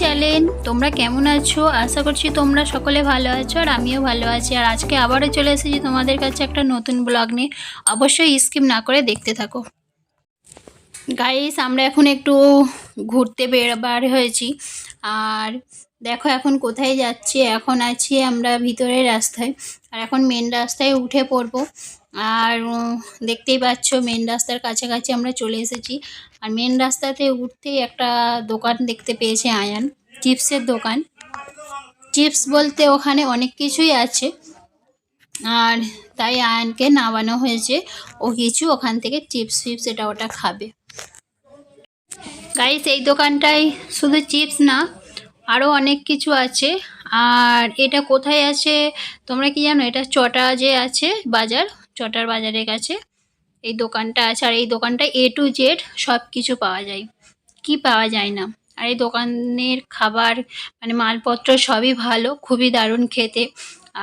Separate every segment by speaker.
Speaker 1: Channel তোমরা কেমন আছো? আশা করছি তোমরা সকলে ভালো আছো আর আমিও ভালো আছি। আর আজকে আবারও চলে এসেছি তোমাদের কাছে একটা নতুন ব্লগ নিয়ে। অবশ্যই স্কিপ না করে দেখতে থাকো। গাইস আমরা এখন একটু ঘুরতে বের বার হয়েছি। আর দেখো এখন কোথায় যাচ্ছি? এখন আছি আমরা ভিতরের রাস্তায়। আর এখন মেন রাস্তায় উঠে পড়ব। আর দেখতেই পাচ্ছ মেন রাস্তার কাছাকাছি আমরা চলে এসেছি। আর মেন রাস্তাতে উঠতেই একটা দোকান দেখতে পেয়েছে আয়ান, চিপসের দোকান। চিপস বলতে ওখানে অনেক কিছুই আছে। আর তাই আয়ানকে নামানো হয়েছে। ও কিছু ওখান থেকে চিপস ফিপস এটা ওটা খাবে। গাইস এই দোকানটায় শুধু চিপস না আরও অনেক কিছু আছে। আর এটা কোথায় আছে? তোমরা কি জানো? এটা চটা যে আছে বাজার। চটার বাজারের কাছে। এই দোকানটা আছে আর এই দোকানটা এ টু জেড সব কিছু পাওয়া যায়। কি পাওয়া যায় না। আর এই দোকানের খাবার মানে মালপত্র সবই ভালো, খুবই দারুণ খেতে।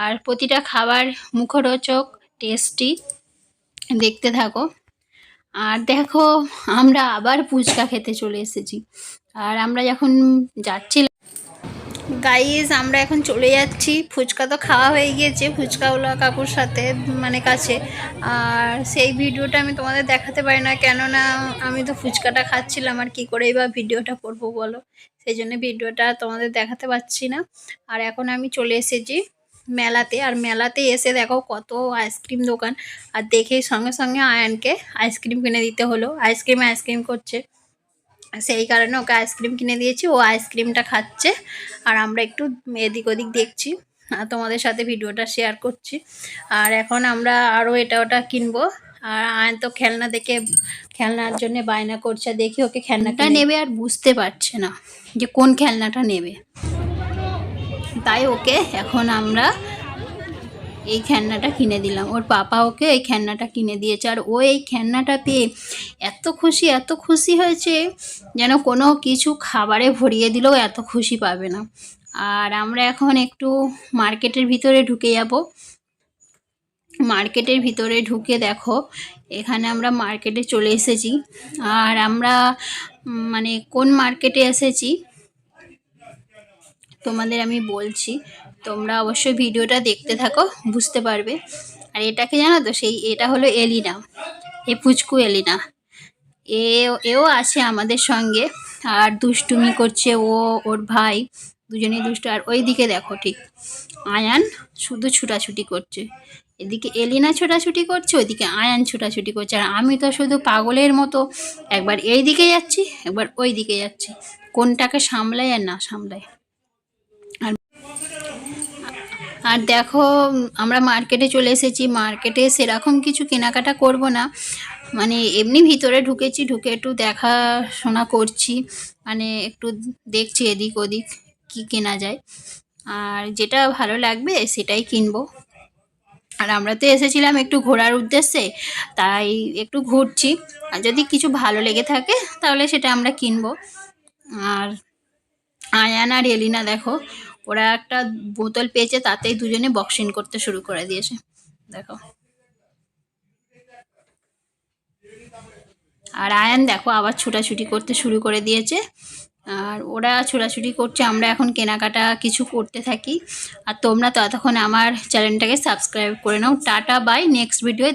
Speaker 1: আর প্রতিটা খাবার মুখরোচক টেস্টি দেখতে থাকো। আর দেখো, আমরা আবার ফুচকা খেতে চলে এসেছি। আর আমরা যখন যাচ্ছিলাম গাইজ আমরা এখন চলে যাচ্ছি। ফুচকা তো খাওয়া হয়ে গিয়েছে ফুচকাওয়ালা কাকুর সাথে মানে কাছে। আর সেই ভিডিওটা আমি তোমাদের দেখাতে পারি না, কেননা আমি তো ফুচকাটা খাচ্ছিলাম, আর কি করেই বা ভিডিওটা করব বলো? সেই জন্য ভিডিওটা তোমাদের দেখাতে পারছি না। আর এখন আমি চলে এসেছি মেলাতে, আর মেলাতে এসে দেখো কত আইসক্রিম দোকান। আর দেখেই সঙ্গে সঙ্গে আয়নকে আইসক্রিম কিনে দিতে হলো। আইসক্রিম আইসক্রিম করছে। সেই কারণে ওকে আইসক্রিম কিনে দিয়েছি। ও আইসক্রিমটা খাচ্ছে। আর আমরা একটু এদিক ওদিক দেখছি। আর তোমাদের সাথে ভিডিওটা শেয়ার করছি। আর এখন আমরা আরও এটা ওটা কিনবো। আর আয়ন তো খেলনা দেখে খেলনার জন্য বায়না করছে। দেখি ওকে খেলনাটা নেবে আর বুঝতে পারছে না যে কোন খেলনাটা নেবে। তাই ওকে এখন আমরা এই খেলনাটা কিনে দিলাম। ওর পাপা ওকে এই খেলনাটা কিনে দিয়েছে। আর ও এই খেলনাটা পেয়ে এত খুশি এত খুশি হয়েছে যেন কোনো কিছু খাবারে ভরিয়ে দিলেও এত খুশি পাবে না। আর আমরা এখন একটু মার্কেটের ভিতরে ঢুকে যাব। মার্কেটের ভিতরে ঢুকে দেখো, এখানে আমরা মার্কেটে চলে এসেছি। আর আমরা মানে কোন মার্কেটে এসেছি তোমাদের আমি বলছি। তোমরা অবশ্যই ভিডিওটা দেখতে থাকো, বুঝতে পারবে। আর এটাকে জানো তো, সেই এটা হলো এলিনা, এ পুচকু এলিনা। এ, এও আছে আমাদের সঙ্গে, আর দুষ্টুমি করছে ও, ওর ভাই, দুজনেই দুষ্টু। আর ওই দিকে দেখো ঠিক, আয়ান শুধু ছুটাছুটি করছে। এদিকে এলিনা ছোটাছুটি করছে, ওইদিকে আয়ান ছোটাছুটি করছে। আর আমি তো শুধু পাগলের মতো, একবার এই দিকে যাচ্ছি, একবার ওই দিকে যাচ্ছি। কোনটাকে সামলাই আর না সামলাই আর দেখো আমরা মার্কেটে চলে এসেছি। মার্কেটে সেরকম কিছু কেনাকাটা করব না। মানে এমনি ভিতরে ঢুকেছি, ঢুকে একটু দেখাশোনা করছি। মানে একটু দেখছি এদিক ওদিক কি কেনা যায়। আর যেটা ভালো লাগবে সেটাই কিনবো। আর আমরা তো এসেছিলাম একটু ঘোরার উদ্দেশ্যে, তাই একটু ঘুরছি। আর যদি কিছু ভালো লেগে থাকে, তাহলে সেটা আমরা কিনবো। আর আয়ান আর এলিনা দেখো ওরা একটা বোতল পেয়েছে, তাতেই দুজনে বক্সিং করতে শুরু করে দিয়েছে। দেখো। আর আয়ান দেখো, আবার ছোটাছুটি করতে শুরু করে দিয়েছে। আর ওরা ছোটাছুটি করছে, আমরা এখন কেনাকাটা কিছু করতে থাকি। আর তোমরা ততক্ষণ আমার চ্যানেলটাকে সাবস্ক্রাইব করে নাও। Tata bye next video